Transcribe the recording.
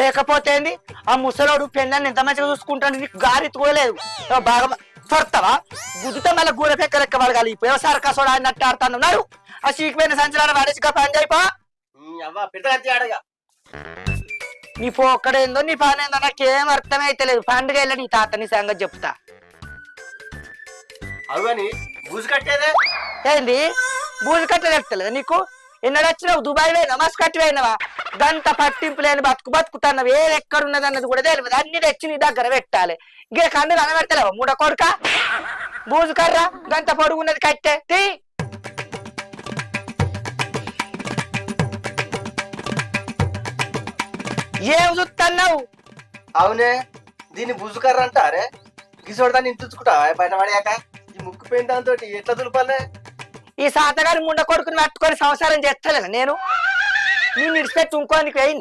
లేకపోతే ఏంది? ఆ ముసలోడు పెళ్ళని ఎంత మంచిగా చూసుకుంటాడు? నీకు గారి తోలేదు బాగా తొడతావా? గుద్దుతో మళ్ళీ గూర పెక్క లెక్క పడగాలి వ్యవసాయ కసోడు అన్నట్టు ఆడుతాను నాడు. ఆ చీకిపోయిన సంచలన పడేసిగా పని చేయిపో నీ పోక్కడేందో నీ పని ఏందో నాకేం అర్థమైతలేదు. పండుగ వెళ్ళి నీ తాత నీ సంగతి చెప్తా. అవు కానీ బూజు కట్టేదే? ఏంది? బూజు కట్ట చెప్తలేదు నీకు? ఎన్నడు వచ్చినావు దుబాయ్ పోయినా మస్కట్ పోయినావా? గంట పట్టింపు లేని బతుకు బతుకుతున్నావు. ఏది ఎక్కడ ఉన్నది అన్నది కూడా తెలియదు. అన్ని తెచ్చి నీ దగ్గర పెట్టాలి. ఇంకే కన్ను కనబెడతలేవు మూడ కొడుక? బూజు కర్ర? గంట పొడుగు ఉన్నది కట్టే. తీ! ఏం చూస్తున్నావు అవునే దీన్ని బుజుకర్ర అంటారే? గిసోడు దాన్ని ఇంచుకుంటా బయట పడేయాక? ఈ ముక్కు పోయిన దాంతో ఎట్లా దులపాలే? ఈ సాతగారి ముండ కొడుకుని పట్టుకొని సంసారం చేస్తలేను నేను? నీ ఇడిచిపెట్టి ఇంకోనికి వేయిందా